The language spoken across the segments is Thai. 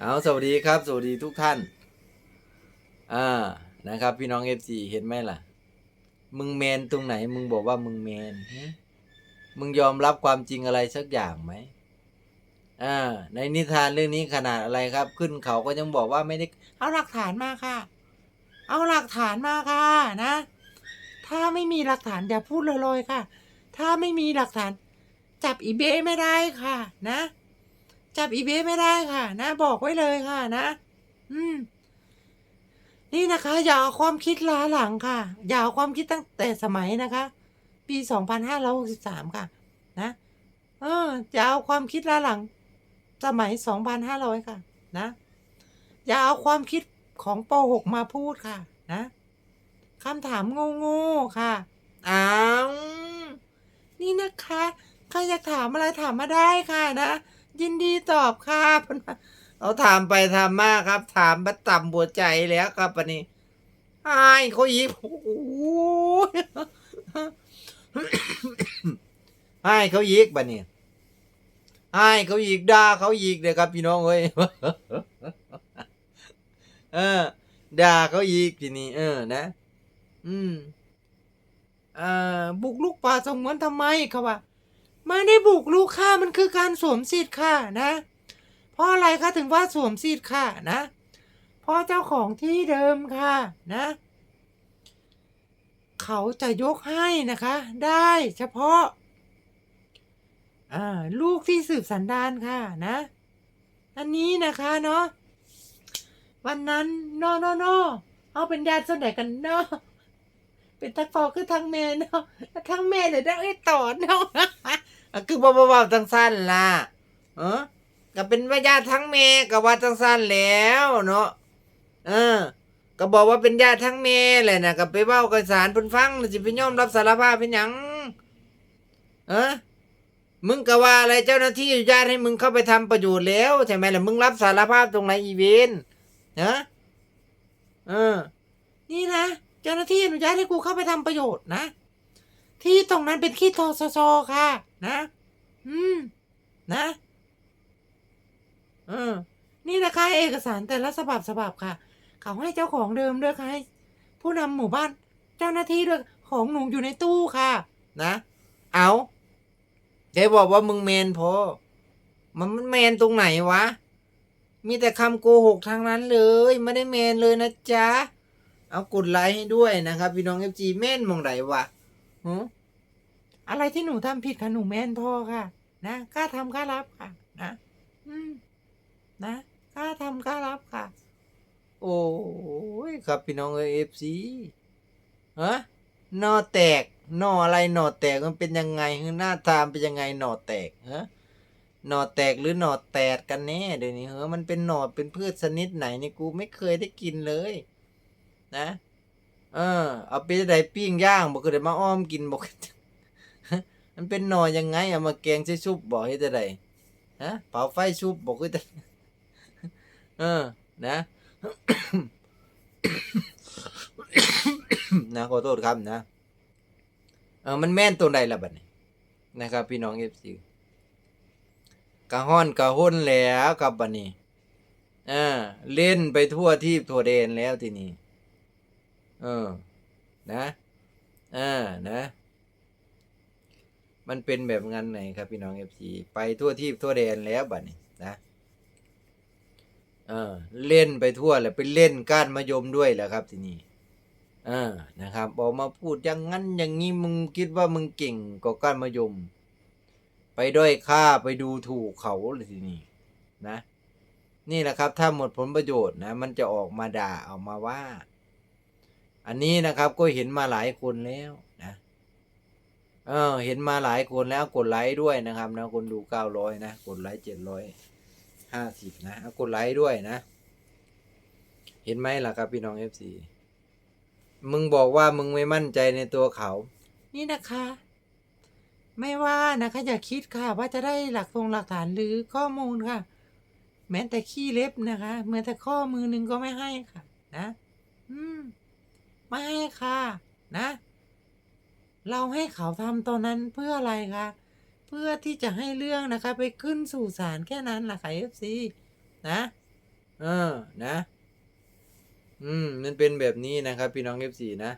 เอาสวัสดีครับ สวัสดีทุกท่าน อ่านะครับ พี่น้องเอฟซีเห็นไหมล่ะ มึงแมนตรงไหน มึงบอกว่ามึงแมนมึงยอมรับความจริงอะไรสักอย่างไหมอ่า ในนิทานเรื่องนี้ขนาดอะไรครับ ขึ้นเขาก็ยังบอกว่าไม่ได้เอาหลักฐานมาค่ะ เอาหลักฐานมาค่ะนะ ถ้าไม่มีหลักฐานอย่าพูดลอยๆค่ะ ถ้าไม่มีหลักฐาน จับอีเบไม่ได้ค่ะ นะ จับอีเบไม่ได้ค่ะ นะ บอกไว้เลยค่ะ นะ อืม นี่นะคะ อย่าเอาความคิดล้าหลังค่ะ อย่าเอาความคิดตั้งแต่สมัยนะคะ ปีสองพันห้าร้อยหกสิบสามค่ะ นะเอออย่าเอาความคิดล้าหลัง สมัยสองพันห้าร้อยค่ะ นะ อย่าเอาความคิดของปหกมาพูดค่ะ นะคำถามโง่ๆค่ะอ้าวนี่นะคะ ใครอยากถามอะไรถามมาได้ค่ะนะ ยินดีตอบค่ะเอาถามไปถามมาครับ ถามมาต่ำบัวใจแล้วครับปันนี้ไอ้ายเขายิบโอ้โหไอ้ายเขายิกบันนี้ไอ้ายเขายิกด่าเขายิกเลยครับพี่น้องเอ้ยเออด่าเขาอีกทีนี้เออนะ อืมอ่าบุกลุกป่าสงวนทำไมเขาว่า ไม่ได้บุกลุกค่ะมันคือการสวมสิทธิ์ค่ะนะ เพราะอะไรคะถึงว่าสวมสิทธิ์ค่ะนะ เพราะเจ้าของที่เดิมค่ะนะ เขาจะยกให้นะคะ ได้เฉพาะลูกที่สืบสันดานค่ะนะ อันนี้นะคะเนาะวันนั้นโนโนโนเอาเป็นญาติส่วนไหนกันเนาะเป็นทักฟอคือทั้งแม่เนาะทั้งแม่เลยได้ไอ้ต่อเนาะ คือบ่บ่บ่ทั้งสั้นล่ะ เออก็เป็นว่าญาติทั้งแม่ก็ว่าทั้งสั้นแล้วเนาะเออ ก็บอกว่าเป็นญาติทั้งแม่แหละนะก็ไปเว้ากับศาลเพิ่นฟังแล้วสิไปยอมรับสารภาพเป็นหยังเออมึงก็ว่าอะไรเจ้าหน้าที่อนุญาตให้มึงเข้าไปทำประโยชน์แล้วใช่ไหมล่ะมึงรับสารภาพตรงไหนอีเวนนะเออ นี่นะเจ้าหน้าที่อนุญาตให้กูเข้าไปทำประโยชน์นะ ที่ตรงนั้นเป็นที่ทอสซค่ะ นะ อืม นะ เออ นี่นะคะเอกสารแต่ละฉบับฉบับค่ะ เขาให้เจ้าของเดิมด้วยค่ะให้ผู้นำหมู่บ้าน เจ้าหน้าที่ด้วยของหนูอยู่ในตู้ค่ะ นะ เอาเดี๋ยวบอกว่ามึงเมนพอมันมันเมนตรงไหนวะ มีแต่คำโกหกทางนั้นเลย ไม่ได้แมนเลยนะจ๊ะ เอากดไลค์ให้ด้วยนะครับ พี่น้องเอฟจีแม่นมองไหนวะหึ อะไรที่หนูทำผิดค่ะหนูแม่นพอค่ะ นะกล้าทำกล้ารับค่ะ นะ อืม นะกล้าทำกล้ารับค่ะ โอ้ยครับพี่น้องเอฟซีฮะหนอแตกหนออะไรหนอแตกมันเป็นยังไงหน้าตามเป็นยังไงหนอแตกฮะหน่อแตกหรือหน่อแตดกันแน่เดี๋ยวนี้เฮ้อมันเป็นหน่อเป็นพืชชนิดไหนนี่กูไม่เคยได้กินเลย นะ เออ เอาไปได้ปิ้งย่างบอกก็ได้มาอ้อมกินบอก มันเป็นหน่อยังไงเอามาแกงใส่ซุปบอกให้จะได้ฮะเผาไฟซุปบอกให้จะเออ นะนะขอโทษครับนะเออมันแม่นตัวใดล่ะบัดนี้นะครับ พี่น้องเอฟซีกะฮ้อนกะห้นแล้วกับบันนี้อ่าเล่นไปทั่วที่ทั่วแดนแล้วทีนี้เออ นะอ่านะ มันเป็นแบบงั้นไหนครับพี่น้องเอฟซีไปทั่วที่ทั่วแดนแล้วบัดนี้นะเออเล่นไปทั่วแหละไปเล่นก้านมะยมด้วยแหละครับทีนี้อ่านะครับบอกมาพูดอย่างนั้นอย่างนี้มึงคิดว่ามึงเก่งกว่าก้านมะยม ไปด้อยค่าไปดูถูกเขาเลยทีนี้นะ นี่แหละครับ ถ้าหมดผลประโยชน์นะ มันจะออกมาด่าออกมาว่า อันนี้นะครับก็เห็นมาหลายคนแล้วนะ เออ เห็นมาหลายคนแล้วกดไลค์ด้วยนะครับนะคนดูเก้าร้อยนะกดไลค์เจ็ดร้อยห้าสิบนะเอากดไลค์ด้วยนะ เห็นไหมล่ะครับพี่น้องเอฟซีมึงบอกว่ามึงไม่มั่นใจในตัวเขา นี่นะคะ ไม่ว่านะคะ อย่าคิดค่ะ ว่าจะได้หลักทรงหลักฐานหรือข้อมูลค่ะ แม้แต่ขี้เล็บนะคะแม้แต่ข้อมือหนึ่งก็ไม่ให้ค่ะ นะ อืม ไม่ให้ค่ะ นะ เราให้เขาทำตอนนั้นเพื่ออะไรคะ เพื่อที่จะให้เรื่องนะคะ ไปขึ้นสู่ศาลแค่นั้นแหละค่ะเอฟซีนะ เออ นะ อืม มันเป็นแบบนี้นะครับ พี่น้องเอฟซีนะ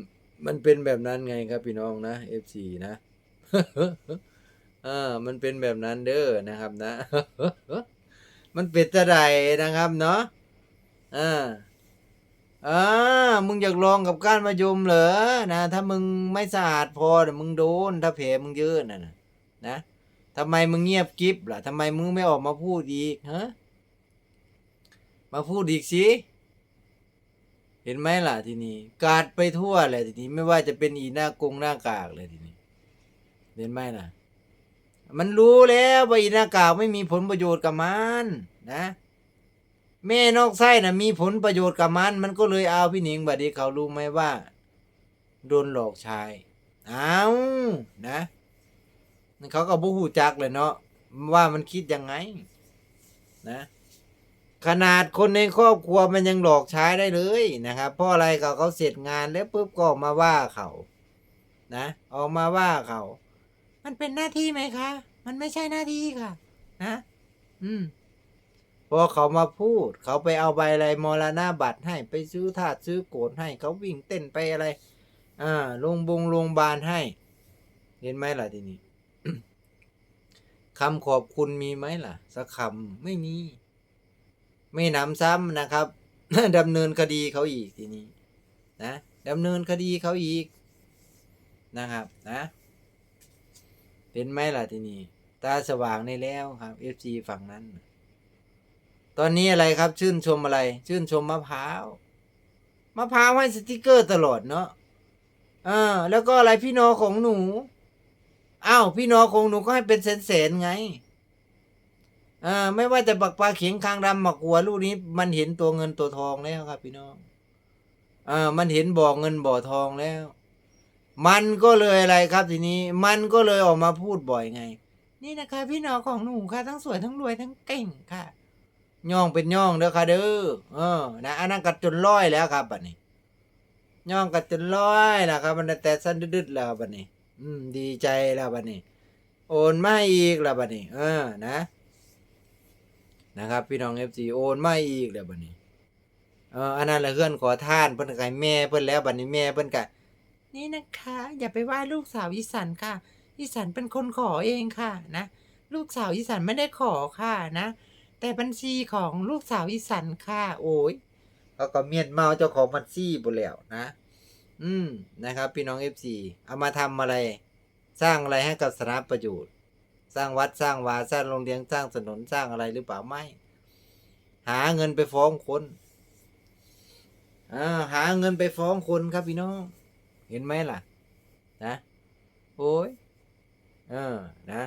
มมันเป็นแบบนั้นไงครับ พี่น้องนะเอฟซีนะเออ มันเป็นแบบนั้นเด้อนะครับนะ มันเป็นตะไดนะครับ เนาะอ่า อ่ามึงอยากลองกับก้านมะยมเหรอ นะ ถ้ามึงไม่สะอาดพอเดี๋ยวมึงโดน ถ้าแผลมึงเยอะน่ะนะนะทำไมมึงเงียบกิ๊บล่ะทำไมมึงไม่ออกมาพูดอีกฮะ มาพูดอีกสิ เห็นไหมล่ะทีนี้กาดไปทั่วเลยทีนี้ไม่ว่าจะเป็นอีหน้ากงหน้ากากเลยทีนี้ เห็นไหมล่ะ มันรู้แล้วว่าอีหน้ากากไม่มีผลประโยชน์กับมัน นะ แม่นอกไส้นะมีผลประโยชน์กับมัน มันก็เลยเอาพี่หนิงบัดนี้เขารู้ไหมว่า โดนหลอกใช้เอานะเขาก็บูฮูจักเลยเนาะว่ามันคิดยังไง นะ ขนาดคนในครอบครัวมันยังหลอกใช้ได้เลยนะครับเพราะอะไรเขาเขาเสร็จงานแล้วปุ๊บก็ออกมาว่าเขา นะออกมาว่าเขา มันเป็นหน้าที่ไหมคะ มันไม่ใช่หน้าที่ค่ะ นะ อืม พอเขามาพูด เขาไปเอาใบอะไรมรณาบัตรให้ไปซื้อถาดซื้อโกดให้ เขาวิ่งเต้นไปอะไร อ่าลงบงโรงพยาบาลให้ เห็นไหมล่ะทีนี้คำขอบคุณมีไหมล่ะ สักคำไม่มี ไม่นำซ้ำนะครับดำเนินคดีเขาอีกทีนี้นะดำเนินคดีเขาอีกนะครับนะเห็นไหมล่ะทีนี้ตาสว่างในแล้วครับ FC ฝั่งนั้น ตอนนี้อะไรครับ ชื่นชมอะไร ชื่นชมมะพร้าวมะพร้าวให้สติกเกอร์ตลอดเนาะอ่าแล้วก็อะไรพี่น้องของหนูอ้าวพี่น้องของหนูก็ให้เป็นแสนๆไงอ่าไม่ว่าจะปักปลาเขียงคางดำหมักหัวลูกนี้ มันเห็นตัวเงินตัวทองแล้วครับ พี่น้องอ่ามันเห็นบ่อเงินบ่อทองแล้ว มันก็เลยอะไรครับทีนี้ มันก็เลยออกมาพูดบ่อยไง นี่นะคะ พี่น้องของหนูค่ะทั้งสวยทั้งรวยทั้งเก่งค่ะ ย่องเป็นย่องเด้อค่ะเด้อเออนะอันนั้นกัดจนร้อยแล้วครับบัดนี้ย่องกัดจนร้อยแล้วครับ มันแต่สั้นดึดๆแล้วบัดนี้ อืม ดีใจแล้วบัดนี้ โอนมาอีกแล้วบัดนี้ เออ นะ นะครับ พี่น้องเอฟซีโอนมาอีกแล้วบัดนี้ เอออันนั้นแหละเพื่อนขอท่านเพิ่นก็ให้แม่เพิ่นแล้วบัดนี้แม่เพิ่นก็นี่นะคะ อย่าไปว่าลูกสาวอีสันค่ะอีสันเป็นคนขอเองค่ะ นะลูกสาวอีสันไม่ได้ขอค่ะนะ แต่บัญชีของลูกสาวอีสันค่ะ โอ้ยเขาก็เมียนเมาเจ้าของบัญชีบุแล้วนะ อืมนะครับ พี่น้องเอฟซีเอามาทำอะไร สร้างอะไรให้กับสาธารณประโยชน์ สร้างวัดสร้างวาสร้างโรงเรียนสร้างถนนสร้างอะไรหรือเปล่าไม่ หาเงินไปฟ้องคนอ่าหาเงินไปฟ้องคนครับพี่น้อง เห็นไหมล่ะ นะ โอ้ยเออนะ